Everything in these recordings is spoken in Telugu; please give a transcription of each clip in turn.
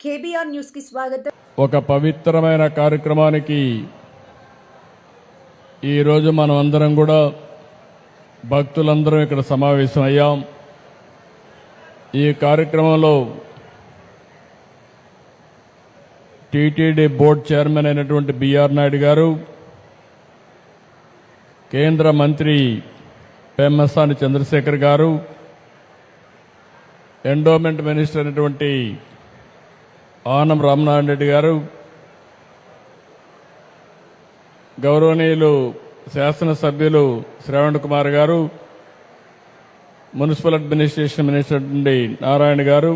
కేబీఆర్ న్యూస్కి స్వాగతం. ఒక పవిత్రమైన కార్యక్రమానికి ఈరోజు మనం అందరం కూడా భక్తులందరం ఇక్కడ సమావేశమయ్యాం. ఈ కార్యక్రమంలో టీటీడీ బోర్డు చైర్మన్ అయినటువంటి బిఆర్ నాయుడు గారు కేంద్ర మంత్రి పెమ్మసాని చంద్రశేఖర్ గారు ఎండోమెంట్ మినిస్టర్ అయినటువంటి ఆనం రామనారాయణ రెడ్డి గారు గౌరవనీయులు శాసనసభ్యులు శ్రవణ్ కుమార్ గారు మున్సిపల్ అడ్మినిస్ట్రేషన్ మినిస్టర్ నుండి నారాయణ గారు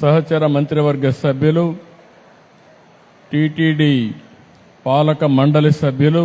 సహచర మంత్రివర్గ సభ్యులు టీటీడీ పాలక మండలి సభ్యులు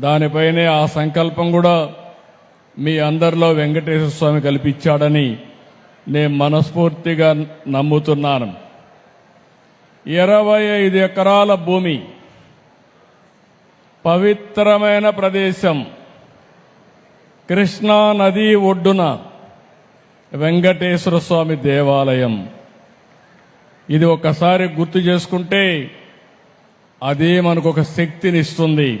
దానిపైనే ఆ సంకల్పం కూడా మీ అందరిలో వెంకటేశ్వర స్వామి కల్పించాడని నేను మనస్ఫూర్తిగా నమ్ముతున్నాను. ఇరవై ఐదు ఎకరాల భూమి పవిత్రమైన ప్రదేశం కృష్ణా నది ఒడ్డున వెంకటేశ్వర స్వామి దేవాలయం. ఇది ఒకసారి గుర్తు చేసుకుంటే అదే మనకు ఒక శక్తినిస్తుంది.